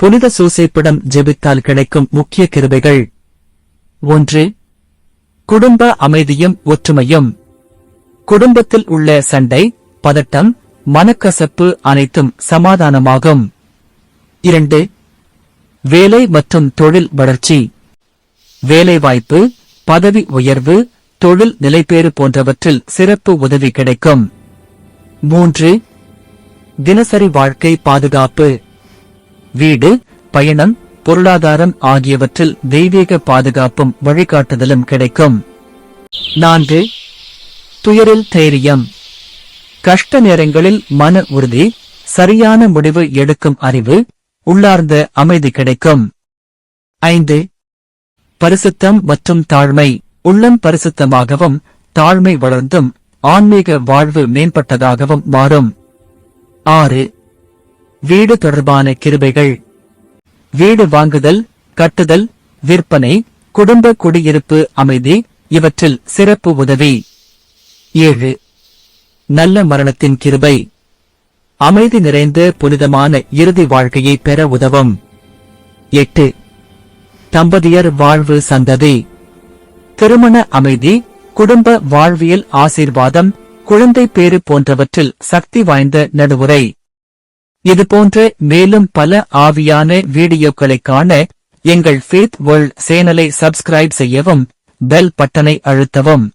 புனித சூசைப்பிடம் ஜெபித்தால் கிடைக்கும் முக்கிய கிருபைகள். ஒன்று குடும்ப அமைதியும் ஒற்றுமையும். குடும்பத்தில் உள்ள சண்டை பதட்டம் மனக்கசப்பு அனைத்தும் சமாதானமாகும். இரண்டு வேலை மற்றும் தொழில் வளர்ச்சி. வேலைவாய்ப்பு பதவி உயர்வு தொழில் நிலைப்பேறு போன்றவற்றில் சிறப்பு உதவி கிடைக்கும். மூன்று தினசரி வாழ்க்கை பாதுகாப்பு. வீடு பயணம் பொருளாதாரம் ஆகியவற்றில் தெய்வீக பாதுகாப்பும் வழிகாட்டுதலும் கிடைக்கும். நான்கு துயரில் தைரியம். கஷ்ட நேரங்களில் மன உறுதி சரியான முடிவு எடுக்கும் அறிவு உள்ளார்ந்த அமைதி கிடைக்கும். ஐந்து பரிசுத்தம் மற்றும் தாழ்மை. உள்ளம் பரிசுத்தமாகவும் தாழ்மை வளர்ந்தும் ஆன்மீக வாழ்வு மேம்பட்டதாகவும் மாறும். ஆறு வீடு தொடர்பான கிருபைகள். வீடு வாங்குதல் கட்டுதல் விற்பனை குடும்ப குடியிருப்பு அமைதி இவற்றில் சிறப்பு உதவி. ஏழு. நல்ல மரணத்தின் கிருபை. அமைதி நிறைந்த புனிதமான இறுதி வாழ்க்கையை பெற உதவும். எட்டு. தம்பதியர் வாழ்வு சந்ததி. திருமண அமைதி குடும்ப வாழ்வியல் ஆசீர்வாதம் குழந்தை பேறு போன்றவற்றில் சக்தி வாய்ந்த நடுவுரை. இதுபோன்ற மேலும் பல ஆவியான வீடியோக்களை காண எங்கள் ஃபேத் வேர்ல்ட் சேனலை சப்ஸ்கிரைப் செய்யவும் பெல் பட்டனை அழுத்தவும்.